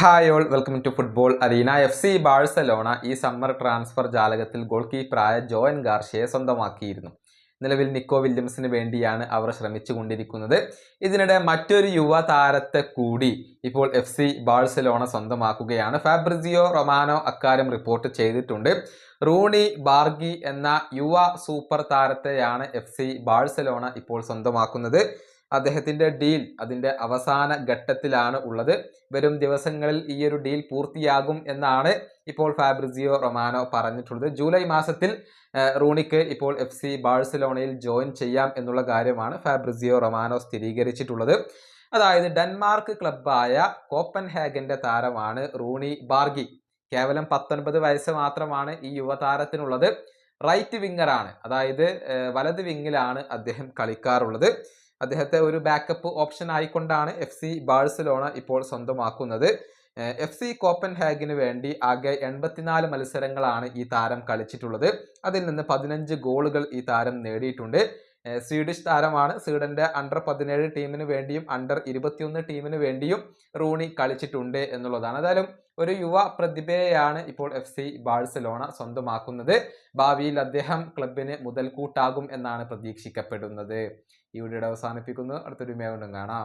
Hi all welcome to football arena F C Barcelona ഈ summer transfer ജാലകത്തിൽ goal കീപ്പറായ Joan ഗാർഷ്യയെ സ്വന്തമാക്കിയിരുന്നു. നിലവിൽ നിക്കോ വില്യംസിന് വേണ്ടിയാണ് അവർ ശ്രമിച്ചു കൊണ്ടിരിക്കുന്നത് ഇതിനിടെ മറ്റൊരു യുവ താരത്തെ കൂടി ഇപ്പോൾ എഫ് സി ബാഴ്സലോണ സ്വന്തമാക്കുകയാണ്. ഫാബ്രിസിയോ റൊമാനോ അക്കാര്യം റിപ്പോർട്ട് ചെയ്തിട്ടുണ്ട്. റൂണി ബാർഗി എന്ന യുവ സൂപ്പർ താരത്തെയാണ് എഫ് സി ബാഴ്സലോണ ഇപ്പോൾ സ്വന്തമാക്കുന്നത്. അദ്ദേഹത്തിന്റെ ഡീൽ അതിന്റെ അവസാന ഘട്ടത്തിലാണ് ഉള്ളത്. വരും ദിവസങ്ങളിൽ ഈ ഒരു ഡീൽ പൂർത്തിയാകും എന്നാണ് ഇപ്പോൾ ഫാബ്രിസിയോ റൊമാനോ പറഞ്ഞിട്ടുള്ളത്. ജൂലൈ മാസത്തിൽ റൂണിക്ക് ഇപ്പോൾ എഫ് സി ബാഴ്സലോണയിൽ ജോയിൻ ചെയ്യാം എന്നുള്ള കാര്യമാണ് ഫാബ്രിസിയോ റൊമാനോ സ്ഥിരീകരിച്ചിട്ടുള്ളത്. അതായത് ഡെൻമാർക്ക് ക്ലബായ കോപ്പൻ ഹാഗന്റെ താരമാണ് റൂണി ബാർഗി. കേവലം പത്തൊൻപത് വയസ്സ് മാത്രമാണ് ഈ യുവതാരത്തിനുള്ളത്. റൈറ്റ് വിങ്ങറാണ് അതായത് വലത് വിങ്ങിലാണ് അദ്ദേഹം കളിക്കാറുള്ളത്. അദ്ദേഹത്തെ ഒരു ബാക്കപ്പ് ഓപ്ഷൻ ആയിക്കൊണ്ടാണ് എഫ് സി ബാഴ്സലോണ ഇപ്പോൾ സ്വന്തമാക്കുന്നത്. എഫ് സി കോപ്പൻ ഹാഗിന് വേണ്ടി ആകെ എൺപത്തിനാല് മത്സരങ്ങളാണ് ഈ താരം കളിച്ചിട്ടുള്ളത്. അതിൽ നിന്ന് പതിനഞ്ച് ഗോളുകൾ ഈ താരം നേടിയിട്ടുണ്ട്. സ്വീഡിഷ് താരമാണ്. സ്വീഡന്റെ അണ്ടർ പതിനേഴ് ടീമിന് വേണ്ടിയും അണ്ടർ ഇരുപത്തിയൊന്ന് ടീമിന് വേണ്ടിയും റൂണി കളിച്ചിട്ടുണ്ട് എന്നുള്ളതാണ്. ഏതായാലും ഒരു യുവ പ്രതിഭയെയാണ് ഇപ്പോൾ എഫ് സി ബാഴ്സലോണ സ്വന്തമാക്കുന്നത്. ഭാവിയിൽ അദ്ദേഹം ക്ലബിന് മുതൽക്കൂട്ടാകും എന്നാണ് പ്രതീക്ഷിക്കപ്പെടുന്നത്. ഈ വീഡിയോ അവസാനിപ്പിക്കുന്നു. അടുത്തൊരു മേവണ്ടും കാണാം.